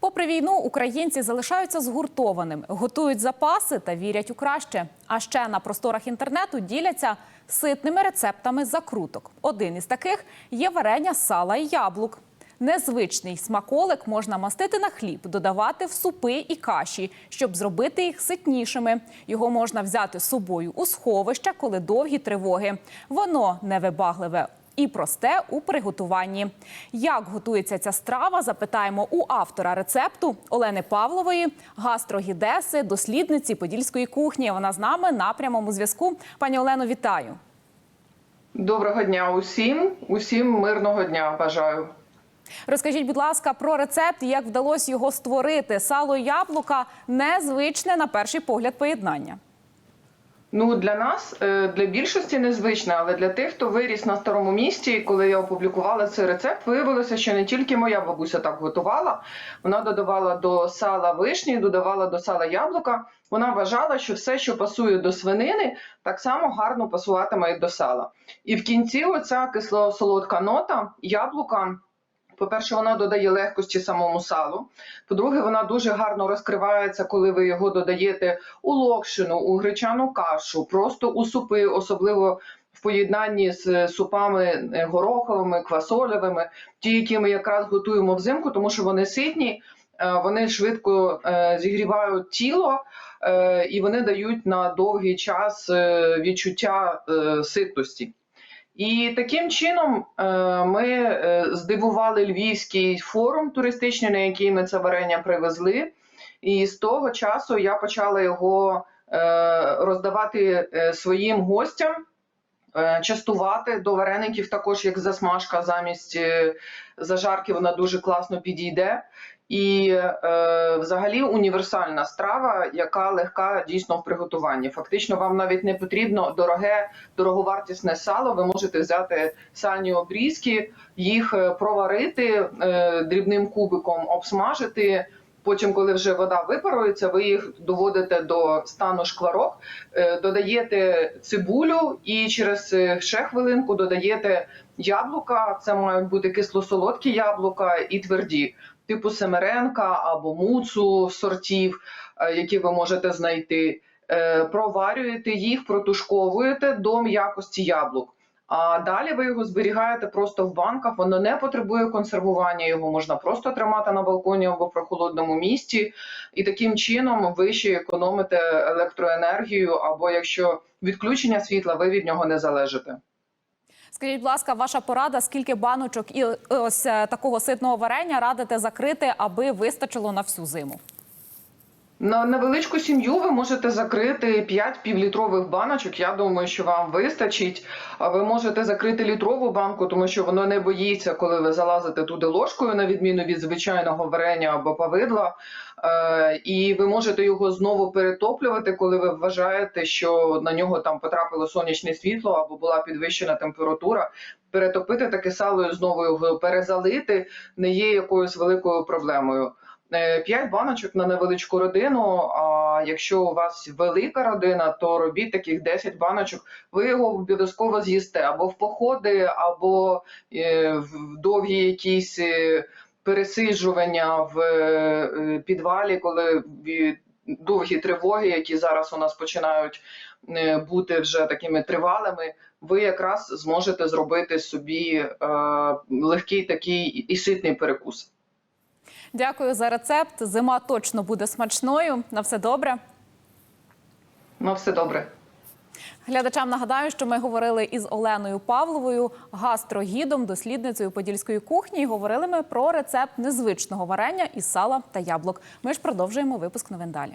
Попри війну, українці залишаються згуртованими, готують запаси та вірять у краще. А ще на просторах інтернету діляться ситними рецептами закруток. Один із таких є варення сала і яблук. Незвичний смаколик можна мастити на хліб, додавати в супи і каші, щоб зробити їх ситнішими. Його можна взяти з собою у сховище, коли довгі тривоги. Воно невибагливе і просте у приготуванні. Як готується ця страва, запитаємо у автора рецепту Олени Павлової, гастрогідеси, дослідниці подільської кухні. Вона з нами на прямому зв'язку. Пані Олено, вітаю. Доброго дня усім, усім мирного дня бажаю. Розкажіть, будь ласка, про рецепт, як вдалося його створити. Сало і яблука незвичне на перший погляд поєднання. Ну для нас, е, для більшості незвично, але для тих, хто виріс на старому місті, коли я опублікувала цей рецепт, виявилося, що не тільки моя бабуся так готувала. Вона додавала до сала вишні, додавала до сала яблука. Вона вважала, що все, що пасує до свинини, так само гарно пасуватиме і до сала. І в кінці оця кисло-солодка нота яблука. По-перше, вона додає легкості самому салу. По-друге, вона дуже гарно розкривається, коли ви його додаєте у локшину, у гречану кашу, просто у супи, особливо в поєднанні з супами е, гороховими, квасольовими, ті, які ми якраз готуємо взимку, тому що вони ситні, е, вони швидко е, зігрівають тіло е, і вони дають на довгий час е, відчуття е, ситності. І таким чином е, ми е, здивували львівський форум туристичний, на який ми це варення привезли. І з того часу я почала його е, роздавати своїм гостям, частувати до вареників, також як засмажка замість зажарки, вона дуже класно підійде. І е, взагалі універсальна страва, яка легка дійсно в приготуванні. Фактично, вам навіть не потрібно дороге, дороговартісне сало. Ви можете взяти сальні обрізки, їх е, проварити е, дрібним кубиком, обсмажити. Потім, коли вже вода випарується, ви їх доводите до стану шкварок, е, додаєте цибулю і через е, ще хвилинку додаєте яблука. Це мають бути кисло-солодкі яблука і тверді типу Семеренка або муцу сортів, е, які ви можете знайти. Е, Проварюєте їх, протушковуєте до м'якості яблук. А далі ви його зберігаєте просто в банках. Воно не потребує консервування. Його можна просто тримати на балконі або в прохолодному місці, і таким чином ви ще економите електроенергію. Або якщо відключення світла, ви від нього не залежите. Скажіть, будь ласка, ваша порада, скільки баночок і ось е, такого ситного варення радите закрити, аби вистачило на всю зиму? На невеличку сім'ю ви можете закрити 5 півлітрових баночок. Я думаю, що вам вистачить. А ви можете закрити літрову банку, тому що воно не боїться, коли ви залазите туди ложкою, на відміну від звичайного варення або павидла. Е, і ви можете його знову перетоплювати, коли ви вважаєте, що на нього там потрапило сонячне світло або була підвищена температура. Перетопити таке сало і знову його перезалити не є якоюсь великою проблемою. 5 баночок на невеличку родину. А якщо у вас велика родина, то робіть таких 10 баночок. Ви його обов'язково з'їсте або в походи, або е, в довгі якісь е, пересиджування в е, підвалі, коли довгі тривоги, які зараз у нас починають е, бути вже такими тривалими. Ви якраз зможете зробити собі е, легкий такий і ситний перекус. Дякую за рецепт. Зима точно буде смачною. На все добре. На все добре. Глядачам нагадаю, що ми говорили із Оленою Павловою, гастрогідом, дослідницею подільської кухні. І говорили ми про рецепт незвичного варення із сала та яблук. Ми ж продовжуємо випуск новин далі.